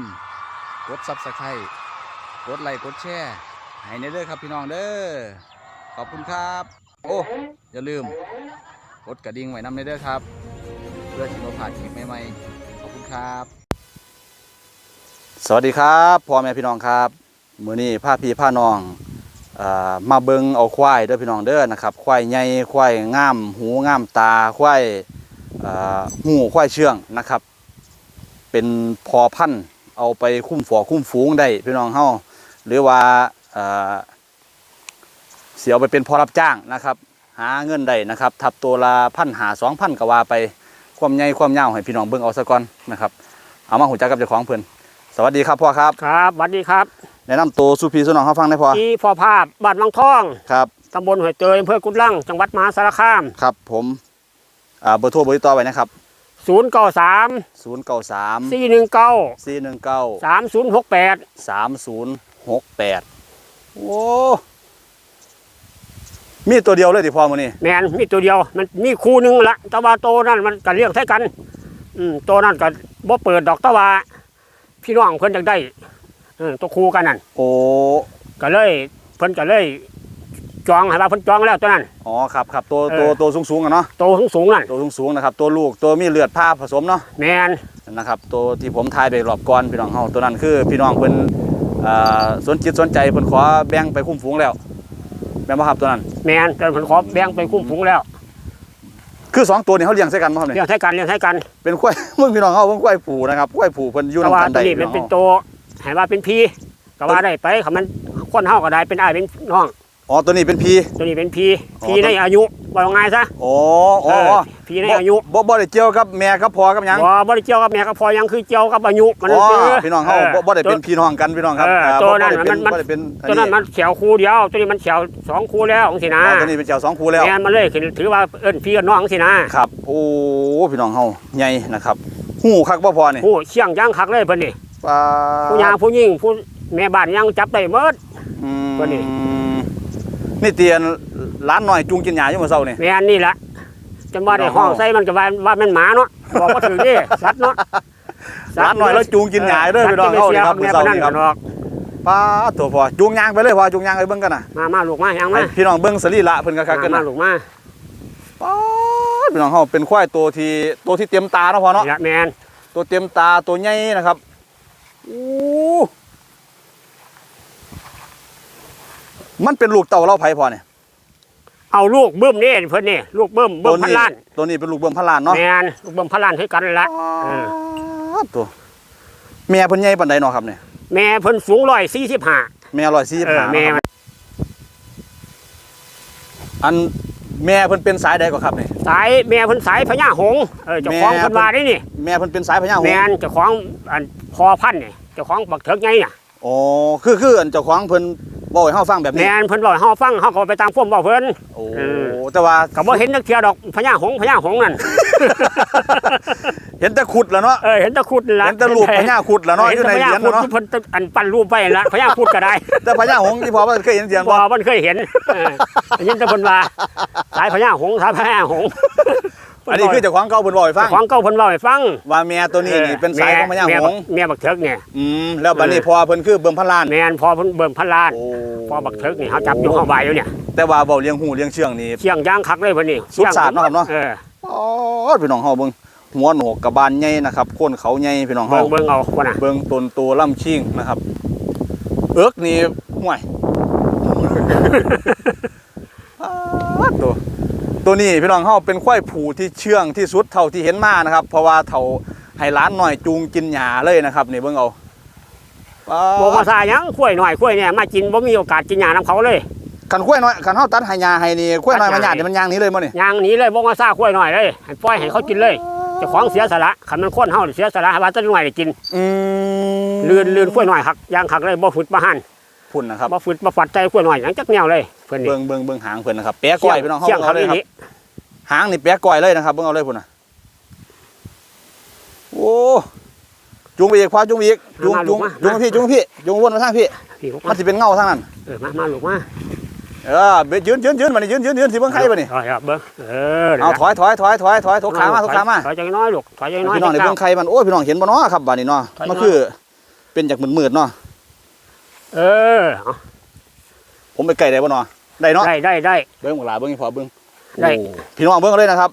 มกดซับสไครต์กดไลค์กดแชร์ให้ในเด้อครับพี่น้องเด้อขอบคุณครับ โอ้อย่าลืมกดกระดิ่งไว้นำในเด้อครับ เพื่อที่เราผ่านคลิปใหม่ๆขอบคุณครับ สวัสดีครับพ่อแม่พี่น้องครับมือนี้พาพี่พาน้องอมาเบิงเอาควายเด้อพี่น้องเด้อนะครับควายใหญ่ควายง่ามหูง่ามตาควายหูควายเชื่องนะครับ เป็นพอพันธุ์ เอาไปคุ้มฝอคุ้มฝูงได้พี่น้องเฮาหรือว่าเอ่อเสียเอาไปเป็นพอรับจ้างนะครับ หาเงินได้นะครับทับตัวละพันหาสองพันก็ว่าไปความใหญ่ความยาวให้พี่น้องเบิ่งเอาซะก่อนนะครับเอามาหูจักกับเจ้าของเพิ่นสวัสดีครับพ่อครับครับสวัสดีครับแนะนำตัวสุพีสุน้องเขาฟังได้พอที่พอภาพบ้านวังทองครับตำบลห้วยเตยอำเภอกุดลังจังหวัดมหาสารคามครับ ผมอ่าเบอร์โทรเบอร์ติดต่อไว้นะครับ ศูนย์เก้าสาม0 9 3สี่หนึ่งเก้า4 1 9สามศูนย์หกแปด3 0 6 8โอ้มีตัวเดียวเลยที่พอมื้อนี้แมนมีตัวเดียว มันมีคู่หนึ่งละแตะวาโตนั่นมันก็เลี้ยงใช้กันอืมตัวนั่นก็บ่เปิดดอกแตะวาพี่น้องเพิ่นจักได้เออตัวคู่กันนั่นโอ้ก็เลยเพิ่นก็เลย จองให้ว่าเพิ่นจองแล้วตัวนั้น อ๋อครับครับตัวเออตัวตัวสูงสูงๆอะเนาะโตสูงสูงๆนั่นตัวสูงสูงๆนะครับตัวลูกตัวมีเลือดผ้าผสมเนาะแมนนะครับตัวที่ผมทายไปรอบก่อนพี่น้องเฮาตัวนั้นคือพี่น้องเพิ่นอ่าสนจิตสนใจเพิ่นขอแบ่งไปคุ้มฝูงแล้วแม่นบ่ครับตัวนั้น แมนแต่เพิ่นขอแบ่งไปคุ้มฝูงแล้วคือสองตัวนี้เขาเลี้ยงใส่กันบ่ครับเนี่ย เลี้ยงใช้กันเลี้ยงใช้กันเป็นควายมึงพี่น้องเขาเป็นควายผูนะครับควายผูเพิ่นอยู่แต่นำว่ากันตัวได้นี้พี่มันน้องเป็นเฮาตัวให้ว่าเป็นพีก็ว่าได้ไปคำมันคนเฮาก็ได้เป็นอ้ายเป็นน้อง อ๋อตัวนี้เป็นพี ตัวนี้เป็นพีอ๋อ พีในอายุว่าง่ายซะอ๋ออ๋อเออพีในอายุบ่บ่ได้เกี่ยวกับแม่กับพ่อกับหยังบ่บ่ได้เกี่ยวกับแม่กับพ่อยังคือเกี่ยวกับอายุมันอ๋อคือพี่น้องเฮาบ่บ่ได้เป็นพี่น้องกันพี่น้องครับเอออ่าตัวบ่นั้นบ่ได้เป็นมันบ่ได้เป็นอัตัวนั้นมันเขียวคู่เดียว ตัวนี้มันเขียวสองคู่แล้วจังซี่นะอ๋อตัวนี้เป็นเจ้าสองคู่แล้ว แม่นมันเลยคือถือว่าเอิ้นพี่กับน้องจังซี่นะครับ โอ้พี่น้องเฮาใหญ่นะครับหูคักบ่พอนี่ผู้เชี่ยงย่างคักเลยเพิ่นนี่ปลาผู้ยางผู้หญิงผู้แม่บ้านยังจับได้หมด อืมตัวนี้ นี่เตียนร้านหน่อยจูงกินหญ้าอยู่มื้อเช้านี่แม่นนี่ล่ะจนว่าได้ห้องใส่มันก็ว่าว่ามันหมาเนาะบอกบ่ถึงนี่สัตว์เนาะร้านหน่อยแล้วจูงกินหญ้าเด้อพี่น้องเฮานี่ครับมื้อเช้านี่ครับหรอกปลาตัวพอจูงยางไปเลยพอจูงยางไปเบิ่งกันน่ะมามาลูกมายังให้มาพี่น้องเบิ่งสรีระเพิ่นคักๆกันมาน่ะลูกมาป๊าดพี่น้องเฮาเป็นควายตัวที่ตัวที่เต็มตาเนาะพอเนาะนี่ละแมนตัวเต็มตาตัวใหญ่นะครับอู้ มันเป็นลูกเต่าเล่าไผพอเนี่ยเอาลูกเบิ้มนี่เพิ่นนี่ลูกเบิ้มเบิ้มพันล้านตัวนี้เป็นลูกเบิ่มพันล้านเนาะแมนลูกเบิ้มพันล้านคือกันนั่นละป๊าดตัวแม่เพิ่นใหญ่ปานใดเนาะครับเนี่ยแม่เพิ่นสูงร้อยสี่สิบห้าแม่145เออแม่เนาะครับอันแม่เพิ่นเป็นสายใดก็ครับเนี่ยสายแม่เพิ่นสายพญาหงส์เออเจ้าของแม่เพิ่นว่าได้นี่แม่เพิ่นเป็นสายพญาหงแมส์นเจ้าของอันพอพันธุ์นี่เจ้าของบักเถิกไงน่ะ อ๋อคือคืออันเจ้าของเพิ่นบอกให้เฮาฟังแบบแมนี้นเพิ่นบอกให้เฮาฟังเฮาก็ไปตามพ่วมบอกเพิ่นโอ้เออแต่ว่าก็บ่เห็นนักเที่ยวดอกพญาหงส์พญาหงส์นั่นเห็นแต่ขุดแล้วเนาะเออเห็นแตะขุดนั่นละเห็นแต่รูปพญาขุดแล้วเนาะอยู่ในเหรียญเห็นแต่พญาขุดเนาะที่เพิ่นอันปั้นรูปไว้นั่นละพญาขุดก็ได้ แต่พญาหงส์ที่พอว่าเคยเห็นเหรียญบ่บ่มันเคยเห็นเออได้ยินแต่เพิ่นว่าสายพญาหงส์สายพญาหงส์ อันนี้คือเจ้าของเก่าเพิ่นบอกให้ฟังของเก่าเพิ่นเล่าให้ฟังว่าแม่ตัวนี้นี่เป็นสายของพญาหแม่งบักส์แม่บักเถิกเนี่ยอืมแล้วบัดนี้เออพอเพิ่นคือเบิ่มพันล้านแม่นพอเพิ่นเบิ่มพันล้านโอ้พอบักเถิกนี่เฮาจับอยู่ห้องใบอยู่เนี่ยแต่ว่าเว้าเลี้ยงหูเลี้ยงเชื่องนี่เชียงย่างคักเลยเพิ่นนี่สุดสาดเนาะครับเนาะเอออ๋อพี่น้องเฮาเบิ่งหัวโหนกกระบาลใหญ่นะครับโคนเขาใหญ่พี่น้องเบิ่เฮางเบิ่งเอาว่าน่ะเบิ่งต้นโตล่ำชิงนะครับเอิกนี่ห่วยอ้าวตัว ตัวนี้พี่น้องเฮาเป็นควายผูที่เชื่องที่สุดเท่าที่เห็นมานะครับ เพราะว่าเท่าให้ร้านหน่อยจูงกินหญ้าเลยนะครับนี่เบิ่งเอาบ่มาซาหยังกล้วยน้อยกล้วยเนี่ยมากินบ่มีโอกาสกินหญ้านํเขาเลยขันกล้วยน้อยขันเฮาตัดให้ยาให้นี่กล้วยน้อยตัมัดนหญ้าหยาดนี่มันยางหนี้เลยมั้นี่ยางหนีเลยบ่มาซากล้วยน้อยเลยให้ปล่อยให้เขากินเลยเจ้าของเสียสละคันมันคนเฮาเสียสละให้ว่าแต้นน้อยได้กินอืมลื่นลื่นกล้วยน้อยคักยางคักเลยบ่ฝึดบ่หัน พุ่นนะครับบ่ฝึดบ่ฟัดใจกล้วยน้อยหยังจักแนวเลยเพิ่นนี่เบิ่งเบิ่งเบิ่งหางเพิ่นนะครับแปะก้อยพี่น้องเฮาเสี่ยงเบิ่งเอาเลยครับอีหลีหางนี่แปะก้อยเลยนะครับเบิ่งเอาเลยพุ่นน่ะโอ้จุงไปอีกพอจุงไปอีกจุงจุงจุงมาพี่จุงมาพี่จุงวนมาทางพี่พี่ลูกมัมานสิเป็นเงาทางนั้นเออมามาลูกมาเออเบยืนยืนยืนมานี่ยืนยืนยืนสิเบิ่งใครบ่นี่ถอยครับเบิ่งเออเอาถอยถอยถอยถอยถอยถกขามาถกขามาถอยจังน้อยลูกถอยจังน้อยพี่น้องได้เบิ่งใครมันโอ้ยพี่น้องเห็นบ่เนาะครับบัดนี้เนาะถอยมามันคือเป็นจากมืดๆเนาะ เออเอาผมไปไกลได้บ่เนาะได้เนาะได้ได้ได้เบิ่งหมดลาเบิ่งให้พอเบิ่งได้โอ้พี่น้องเบิ่งเอาเลยนะครับ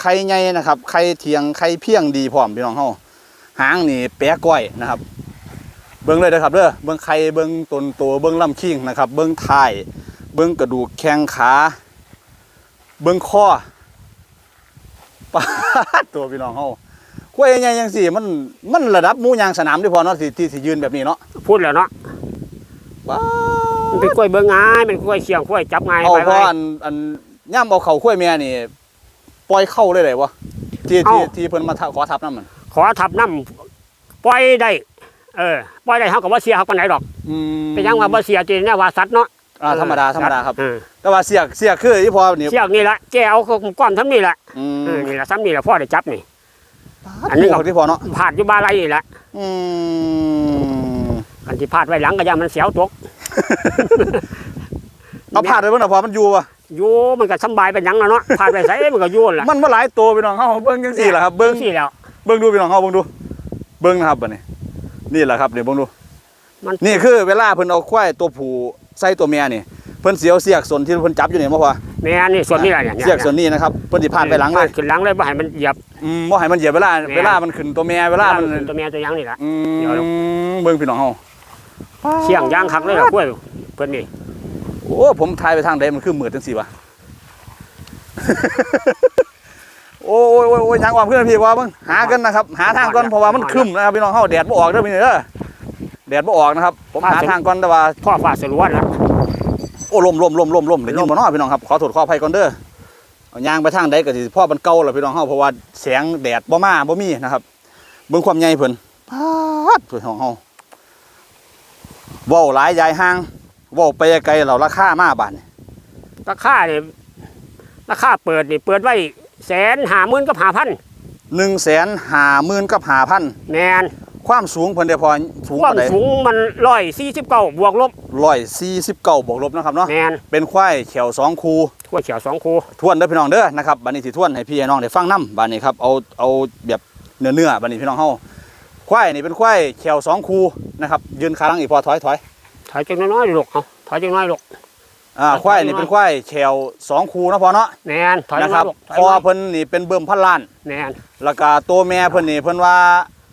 ไข่ใหญ่นะครับไข่เทียงไข่เพียงดีพร้อมพี่น้องเฮาหางนี่แปะก้อยนะครับ เบิ่งเลยนะครับเด้อเบิ่งไข่เบิ่งต้นโตเบิ่งลำคิงนะครับ เบิ่งท้ายเบิ่งกระดูกแข้งขา เบิ่งคอปาดตัวพี่น้องเฮากล้วยใหญ่จังซี่มันมันระดับหมูยางสนามที่พอเนาะที่ที่สิยืนแบบนี้เนาะพูดแล้วเนาะว้า มันเป็นกล้วยเบิ่งง่ายเป็นกล้วยเชียงกล้วยจับง่ายเอาไปเพราะไว้อันอันย่ำเอาเข่าข้วยแม่นี่ปล่อยเข้าเลยเลยวะที่ที่ที่เพิ่นมาทะขอทับน้ำมันขอทับน้ำปล่อยได้เออปล่อยได้เฮาก็บ่เสียเฮาปานไหนดอกอืมเป็นหยังว่าบ่เสียจริงเนี่ยว่าสัตว์เนาะอ่าธรรมดาธรรมดาครับเออแต่ว่าเสียกเสียกคือที่พอนี่เชือกนี่ละแกเอาก้อนทำนี่ละอืเออมนี่ละซ้ำนี่ละพ่อได้จับนี่อัอันนนี้นี้ก็ก็ที่พอเนาะพาดอยู่บาไรนี่ละอืม อันที่พาดไว้หลังก็อย่ามันเสียวตก เอาผ่านไปเบิ่งน่ะพอมันอยู่วะอยู่มันก็สำบายเป็นหยังแล้วเนาะพาดไปใส่มันก็อยู่นั่นล่ะมันบ่หลายตัวพี่น้องเฮาเบิ่งจังซี่ล่ะครับเบิ่งสี่แล้ว เบิ่งดูพี่น้องเฮาเบิ่งดู เบิ่งนะครับบัดนี้ นี่แหละครับนี่เบิ่งดู มัน นี่คือเวลาเพิ่นเอาควายตัวผู้ใส่ตัวเมียนี่เพิ่นสิเอาเสียกส่วนที่เพิ่นจับอยู่นี่บ่พอแม่นี่ส่วนนี้แหละเนี่ยเสียกส่วนนี้นะครับเพิ่นสิผ่านไปหลังเลย พดขึ้นหลังเลยบ่ให้มันเหยียบ อืมบ่ให้มันเหยียบเวลาแม่เวลามันขึ้นตัวแม่เวลามันขึ้ตัวเมียตัวหยังนี่ละอืเดี๋ยวมเบิ่งพี่น้องเฮา เชียงยางคักเลยล่ะกล้วยเพิ่นนี่โอ้ผมทายไปทางใดมันคือมืดจังซี่วะโอ้ยโอ้ยโอ้ยโอ้ยยังว่าเพื่อนพี่ว่าเบิ่งหากันนะครับ หาทางก่อนเพราะว่ามันครึ้มนะครับพี่น้องเฮาแดดบ่ออกเด้อพี่น้องเด้อแดดบ่ออกนะครับ ผมหาทางก่อนแต่ว่าพ่อฟ้าสลวนละโอ้ลมลมลมลมลมได้ยินบ่เนาะพี่น้องครับขอโทษขออภัยก่อนเด้อเอายางไปทางใดก็สิพ่อมันเก่าแล้วพี่น้องเฮาเพราะว่าแสงแดดบ่มาบ่มีนะครับเบิ่งความใหญ่เพิ่นพาดพี่น้องเฮาเว้าหลายยายห่างเว้าไปไกลเราราคามาบาดนี้ราคาเนี่ยราคาเปิดนี่เปิดไว้แสนหาหมื่นกับหาพัน150,000กับ5,000แมนความสูงเพิ่นได้พอสูงความปานใดสูงมันร้อยสี่สิบเก้าบวกลบ149บวกลบนะครับเนาะแมนเป็นควายเขียวสองคูทั่วเฉียวสองคูทวนเด้อพี่น้องเด้อนะครับบัดนี้สิทวนให้พี่ให้น้องได้ฟังนํบัดนี้ครับเอาเอาแบบเนื้อเนื้อๆบัดนี้พี่น้องเฮา ควายนี่เป็นควายเขียวสองคูนะครับยืนขาหลังอีกพอถอยถอยถอยจังน้อยๆลูกเอาถอยจังน้อยลูกอ่าควายนี่เป็นควายเขียวสองคูนะพอเนาะแมนถอยจันะงคน้อรัยบลูกถอยพอน้อยเพิ่นนี่เป็นเบิ่มพันล้านแมนแล้วก็ตัวแม่เพิ่นนี่เพิ่นว่า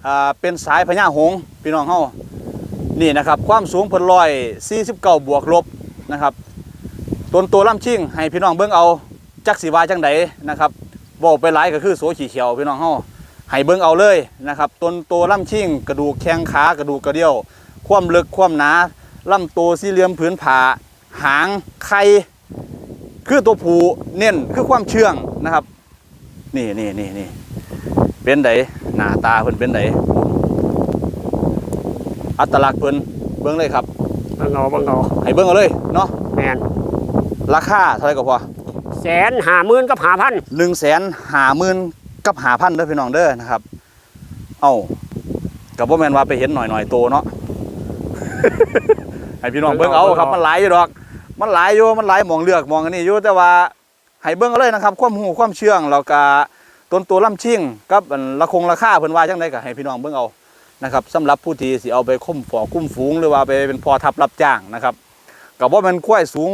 อ่าเป็นสายพญาหงส์พี่น้องเฮานี่นะครับ ความสูงเพิ่นร้อยสี่สิบเก้าบวกลบนะครับต้นตัวลำชิ่งให้พี่น้องเบิ่งเอาจักสีวาจังใดนะครับเว้าไปหลายก็คือโสขี้เขียวพี่น้องเฮา ให้เบิ่งเอาเลยนะครับต้นตัวลำชิ่งกระดูกแข้งขากระดูกกระเดี่ยว ความลึกความหนาลำตัวสี่เหลี่ยมผืนผาหางไข่คือตัวผูเน้นคือความเชื่องนะครับ นี่นี่นี่นี่เป็นไดหน้าตาเพิ่นเป็นไดอัตลักษณ์เพิ่นเบิ่งเลยครับเบังเอาเบังเอาให้เบิ่งเอาเลยเนาะแมนราคาเท่าไหร่ก็พอแสนหาหมื่นกับหาพันหนึ่งแสนห้าหมื่น กับห้าพันเด้อพี่น้องเด้อนะครับ เอ้ากับบ่แม่นว่าไปเห็นหน่อยหน่อยๆโตเนาะ ให้พี่น้องเบิ่งเอาครับมันหลายอยู่ดอก มันหลายอยู่มันหลายหมองเลือกหมองอันนี้อยู่แต่ว่าให้เบิ่งเอาเลยนะครับ ความหูความเชื่องแล้วก็ต้นตัวลำชิ่งกับอันละคงราคาเพิ่นว่าจังไดก็ให้พี่น้องเบิ่งเอานะครับสำหรับผู้ที่สิเอาไปคุ้มฝอคุ้มฝูงหรือว่าไปเป็นพอทับรับจ้างนะครับก็บ่แม่นควายสูง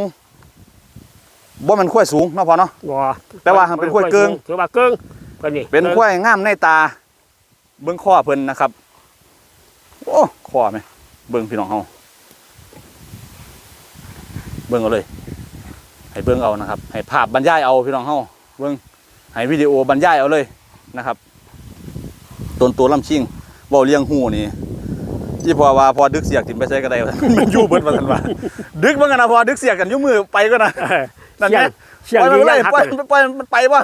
บ่แม่นควายสูงเนาะพอเนาะบ่แต่ว่าเป็นกล้วยเกิ้งถือว่าเกิ้ง เพิ่นนี่เป็นควายงามในตา เบิ่งข้อเพิ่นนะครับ โอ้ข้อไหมเบิ่งพี่น้องเฮาเบิ่งเอาเลย ให้เบิ่งเอานะครับ ให้ภาพบรรยายเอาพี่น้องเฮาเบิ่งให้วิดีโอบรรยายเอาเลยนะครับต้นตัวลำชิงเว้าเลี้ยงหูนี่อีพอว่าพอดึกเสียกถิ่มไปใส่ก็ได้ว่ามันอยู่เบิดว่าซั่นว่าดึกมันกันนะพอดึกเสียกกันอยู่มือไปก็นะเออนั่นเสียแหงละเสียงปล่อยดีมันเลยนะครับปล่อยมันปล่อยมันไปบ่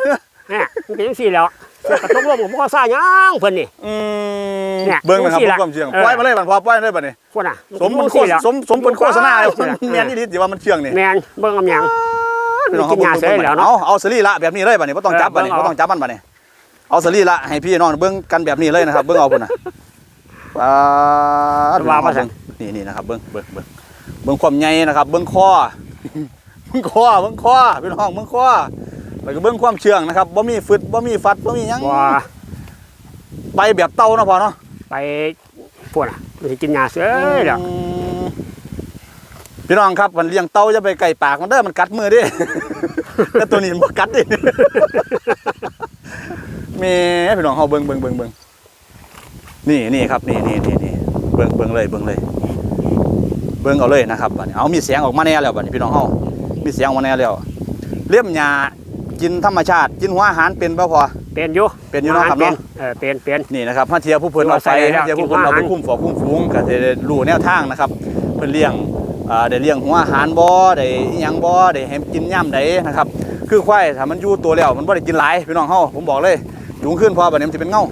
เนี่ยมันเป็นจังซี่แล้วเสียงกระทบลมกับพ่อซ่าหยังเพิ่นนี่ อืมเนี่ยเบิ่งนะครับดูสิล่ะความเชื่องเออ ปล่อยมาเลยบัดพอปล่อยมาเลยบัดนี้ พุ่นน่ะสมมัมันนโคโฆษสมสมเป็นโฆษณาเลยเออแม่นอี่ดีสิว่ามันเชื่องนี่แม่นเบิ่งกำหยังพี่น้องเขากินยาเสร็จแล้วเนาะ เอาเอาสรีละแบบนี้เลยบัดนี้บ่ต้องจับบัดนี้เออบ่เบิ่งเอา ต้องจับมันบัดนี้ เอาสรีละให้พี่น้องเบิ่งกันแบบนี้เลยนะครับ เบิ่งเอาพุ่นน่ะปาดว่ามาซั่นนี่นี่นะครับเบิ่งเบิ่งเบิ่งเบิ่งความใหญ่นะครับ เบิ่งคอเบิ่งคอเบิ่งคอพี่น้องเบิ่งคอ แล้วก็เบิ่งความเชื่องนะครับบ่มีฟึดบ่มีฟัดบ่มีหยังว่าไปแบบเต่าเนาะพอเนาะไปพุ่นน่ะมันสิกินยาเสยแล้วอืมพี่น้องครับมันเลี้ยงเต่าจะไปไก่ปากมันเด้อมันกัดมือเดิแต่ตัวนี้มันบ่กัดดิแม่พี่น้องเฮาเบิ่งเบิ่งเบิ่งเบิ่งนี่นี่ครับนี่นี่นี่นี่เบิ่งเบิ่งเลยเบิ่งเลย เบิ่งเอาเลยนะครับบัดนี้เอามีเสียงออกมาแน่แล้วบัดนี้พี่น้องเฮามีเสียงออกมาแน่แล้วเลี้ยมหญ้า กินธรรมชาติ กินหัวอาหารเป็นบ่พอ เป็นอยู่เป็นอยู่เนาะครับเนาะเออเป็นเป็นนี่นะครับถ้าเทียผู้เพิ่นเอาไปเอาใส่แล้วเทียผู้เพิ่นเอาไปกินหัวอาหารคุ้มฝอคุ้มฟูงก็จะได้รู้แนวทางนะครับ เพิ่นเลี้ยงอ่าได้เลี้ยงหัวอาหารบ่ได้อิหยังบ่ได้ให้กินย่ำใดนะครับ คือควายถ้ามันอยู่ตัวแล้วมันบ่ได้กินหลายพี่น้องเฮาผมบอกเลยยุงขึ้นพอบัดนี้มันสิเป็นเงา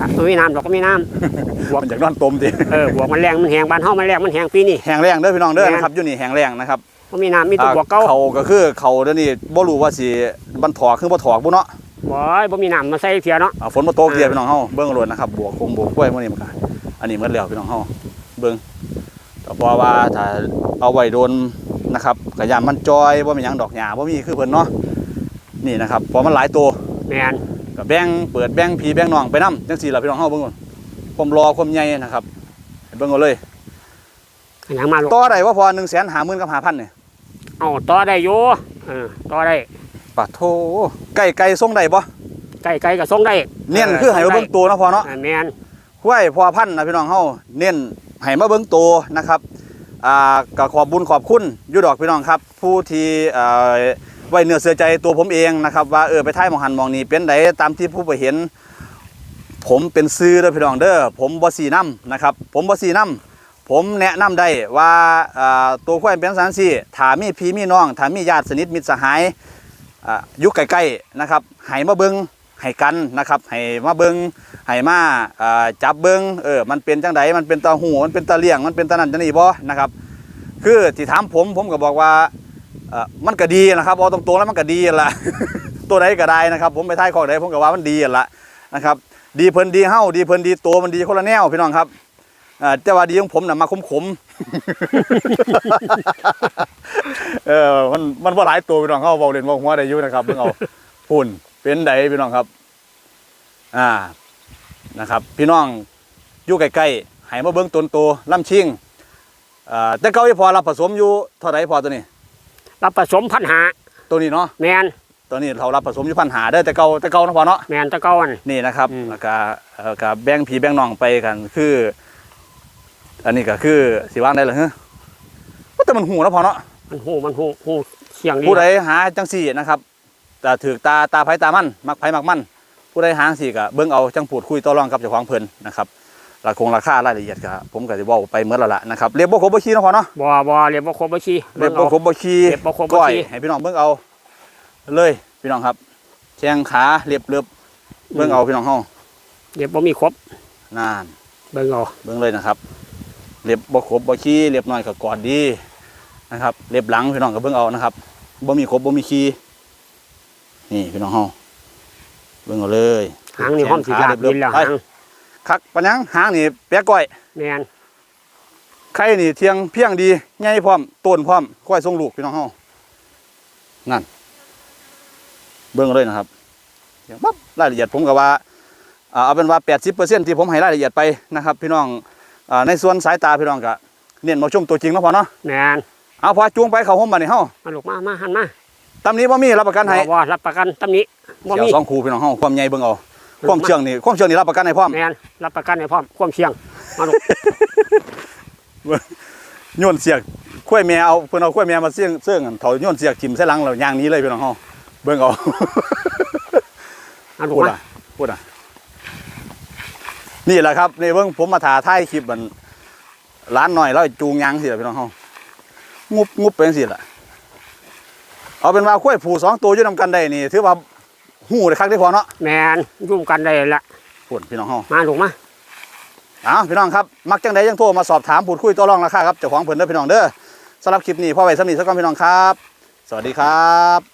อะมันมีน้ำดอกก็มีน้ำบวกมันอยากนอนตมติเออบวกมันแรงมันแหงบ้านเฮามันแรงมันแหงปีนี้แห้งแรงเด้อพี่น้องเด้อแม่นนะครับอยู่นี่แห้งแรงนะครับ มันมีน้ำมีแตัวบวกเก่าเขาก็คือเขาเดี๋ยวนี้บ่รู้ว่าสิมันถอกคือบ่ถอกบ่เนาะบ่อยบ่มีน้ำมาใส่เทียเนาะอ่าฝนบ่ตกเดียวอ่าพี่น้องเฮาเบิ่งเอาโลดนะครับบวกคงบวกกล้วยมื้อนี้มันก็อันนี้หมดแล้วพี่น้องเฮาเบิ่งก็เพราะว่าถ้าเอาไว้โดนนะครับก็ยามมันจอยบ่มีหยังดอกหญ้าบ่มีคือเพิ่นเนาะนี่นะครับเพราะมันหลายตัวแม่นก็แบ่งเปิดแบ่งพี่แบ่งน้องไปนํจังซี่ล่ะพี่น้องเฮาเบิ่งก่อนความรอความใหญ่นะครับให้เบิ่งเอาเลยอันหยังมาลูกต่อได้ว่าพอ150,000กับ5,000นี่ เอาต่อได้อยู่เออต่อได้ปะโถไก่ไก่ส่งได้บ่ไก่ไก่ก็ส่งได้เน้นคือให้มาเบิ่งตัวเนาะพอเนาะอ่าแม่นห้วยพอพันธุ์นะพี่น้องเฮาเน้นให้มาเบิ่งโตวนะครับอ่าก็ขอบบุญขอบคุณอยู่ดอกพี่น้องครับ ผู้ที่อ่าไว้เนื้อเสือใจตัวผมเองนะครับ ว่าเออไปท้ายหมองหันหมองนี้เป็นไดตามที่ผู้ไปเห็น ผมเป็นซื้อเด้อพี่น้องเด้อผมบ่สีน้ำนะครับ ผมบ่สีน้ำ ผมแนะนำได้ว่าตัวควายเป็นสันซี่ถามีพี่มีน้องถามีญาติสนิทมิตรสหายอ่ยู่ใกล้ๆนะครับให้มาเบิงให้กันนะครับให้มาเบิงให้มาอ่าจับเบิงเออมันเป็นจังไดมันเป็นตาหูมันเป็นตาเลี่ยงมันเป็นตานันตานี่บ่นะครับ คือที่ถามผมผมก็บอกว่ามันก็ดีนะครับเอาตรงๆแล้วมันก็ดีนั่นละตัวใดก็ได้นะครับ ผมไปท้ายข้อใดผมก็ว่ามันดีนั่นละนะครับ ดีเพิ่นดีเฮ้าดีเพิ่นดีตัวมันดีคนละแนวพี่น้องครับ อ่าแต่ว่าดีของผมน่ะมาขมๆ เออมันมันว่าหลายตัวพี่น้องเขาบอกเล่นบอกหัวได้อยู่นะครับเพิ่งเอาพุ่นเป็นไดพี่น้องครับ อ่านะครับ พี่น้องอยู่ใกล้ๆให้มาเบิ้งตนโตลำชิงอ่าแต่เก่าอีพอรับผสมอยู่เท่าไหร่พอตัวนี้ รับผสมพันหาตัวนี้เนาะแม่นตัวนี้เรารับผสมอยู่พันหาได้อแต่เก่าแต่เก่านะพอเนาะ แม่นแตะเก่าอันนี่นะครับอืม แล้วก็เอ่อก็แบ่งผีแบ่งน้องไปกัน คือ อันนี้ก็คือสิว่างได้เหรอฮะว่าแต่มันหูนะพอเนาะมันหูมันหูหูเสียงดีผู้ใดหาจังสี่นะครับแต่ถือตาตาไผตามันมักไผมักมันผู้ใดหาจังสี่ก็เบิ่งเอาจังพูดคุยต่อรองกับเจ้าของเพิ่นนะครับราคงราคารายละเอียดก็ผมก็สิเว้าไปเมื่อแล้วล่ะนะครับเรียบบ่ครบบ่ขี้เนาะพอเนาะบ่บ่เรียกบ่ครบบ่ชีเรียบบ่ครบบ่ขี้เรียบบ่ครบบ่ก้อยขี้ให้พี่น้องเบิ่งเอา เลยพี่น้องครับแข้งขาเรียบเรียบเบิ่งเอาพี่น้องเฮาเรียบบ่มีครบนั่นเบิ่งเอาเบิ่งเลยนะครับ เรียบบ่ครบบ่ขี้เรียบน้อยก็กอดดีนะครับเรียบหลังพี่น้องก็เบิ่งเอานะครับบ่มีครบบ่มีขี้นี่พี่น้องเฮาเบิ่งเอาเลยหางนี่ห้อมสิยากดินแล้วไปหางคักปะยังหางนี่แปะก้อยแม่นไข่นี่เทียงเพียงดีใหญ่พร้อมต้นพร้อมก้อยทรงลูกพี่น้องเฮานั่น เบิ่งเอาเลยนะครับเดี๋ยวปั๊บรายละเอียดผมก็ว่าอ่าเอาเป็นว่า 80%ที่ผมให้รายละเอียดไปนะครับ พี่น้อง อ่าในส่วนสายตาพี่น้องก็เน้นมาชมตัวจริงเนาะพอเนาะแม่นเอาพอจูงไปเข้าห้องบัดนี้เฮามาลูกมามาหันมาตำนี้บ่มีรับประกันให้บ่บ่รับประกันตำหนี้บ่เดี๋ยวมีสองคู่พี่น้องเฮาความใหญ่เบิ่งเอาความเชื่องนี่ความเชื่องนี่รับประกันให้พร้อมแม่นรับประกันให้พร้อมความเสี่ยงมาลูกโยนเสียกข้วยแม่เอาเพิ่นเอาข้วยแม่มาเสี่ยงเสื่องกันเถาโยนเสียกทิ่มใส่หลังแล้วย่างหนี้เลยพี่น้องเฮาเบิ่งเอามาลูกพูดมาอะพูดอะ นี่แหละครับนี่เบิ่งผมมาถ่ายท้ายคลิปมันร้านหน่อยแล้วจูงยางสิล่ะพี่น้องเฮางุบงุบไปจังซี่ล่ะเอาเป็นว่าข้วยผูสองตัวอยู่นํกันได้นี่ถือว่าหู้ได้คักได้พอเนาะแมนยุ่มกันได้ละพุ่นพี่น้องเฮามาถูกมาอ้าวพี่น้องครับมักจังใดยังโทรมาสอบถามพูดคุยต่อรองราคาครับเจ้าของเพิ่นเด้อพี่น้องเด้อสำหรับคลิปนี้พ่อไว้สำนีสักก่อนพี่น้องครับ สวัสดีครับ